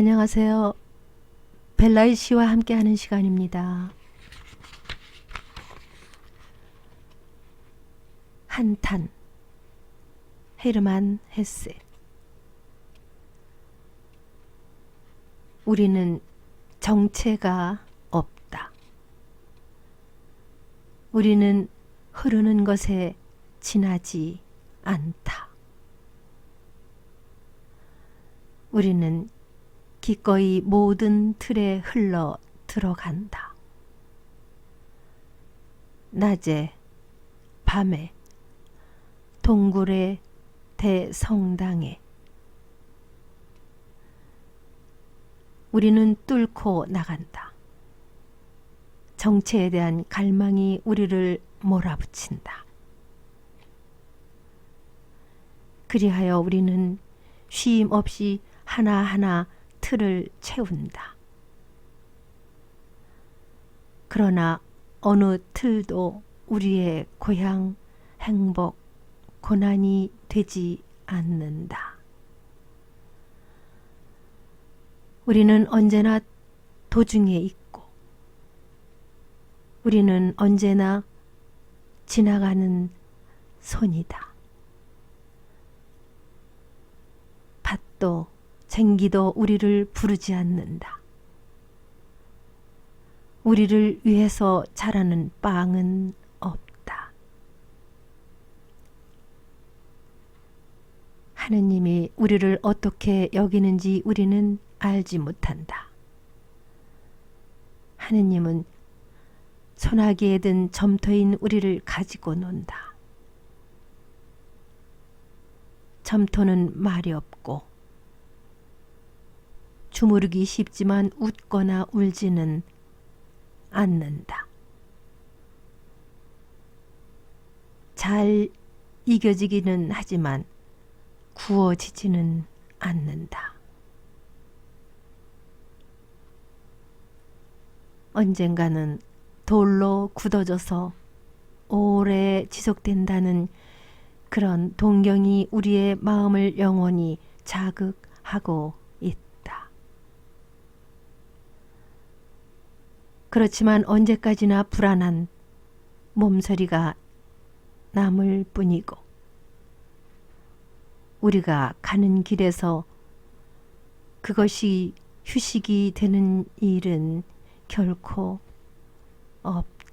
안녕하세요. 벨라이 씨와 함께하는 시간입니다. 한탄 헤르만 헤세 우리는 정체가 없다. 우리는 흐르는 것에 지나지 않다. 우리는 기꺼이 모든 틀에 흘러 들어간다. 낮에, 밤에, 동굴의 대성당에 우리는 뚫고 나간다. 정체에 대한 갈망이 우리를 몰아붙인다. 그리하여 우리는 쉼 없이 하나하나 틀을 채운다. 그러나 어느 틀도 우리의 고향, 행복, 고난이 되지 않는다. 우리는 언제나 도중에 있고, 우리는 언제나 지나가는 손이다. 쟁기도 우리를 부르지 않는다. 우리를 위해서 자라는 빵은 없다. 하느님이 우리를 어떻게 여기는지 우리는 알지 못한다. 하느님은 소나기에 든 점토인 우리를 가지고 논다. 점토는 말이 없고 주무르기 쉽지만 웃거나 울지는 않는다. 잘 이겨지기는 하지만 구워지지는 않는다. 언젠가는 돌로 굳어져서 오래 지속된다는 그런 동경이 우리의 마음을 영원히 자극하고 있다. 그렇지만 언제까지나 불안한 몸서리가 남을 뿐이고 우리가 가는 길에서 그것이 휴식이 되는 일은 결코 없다.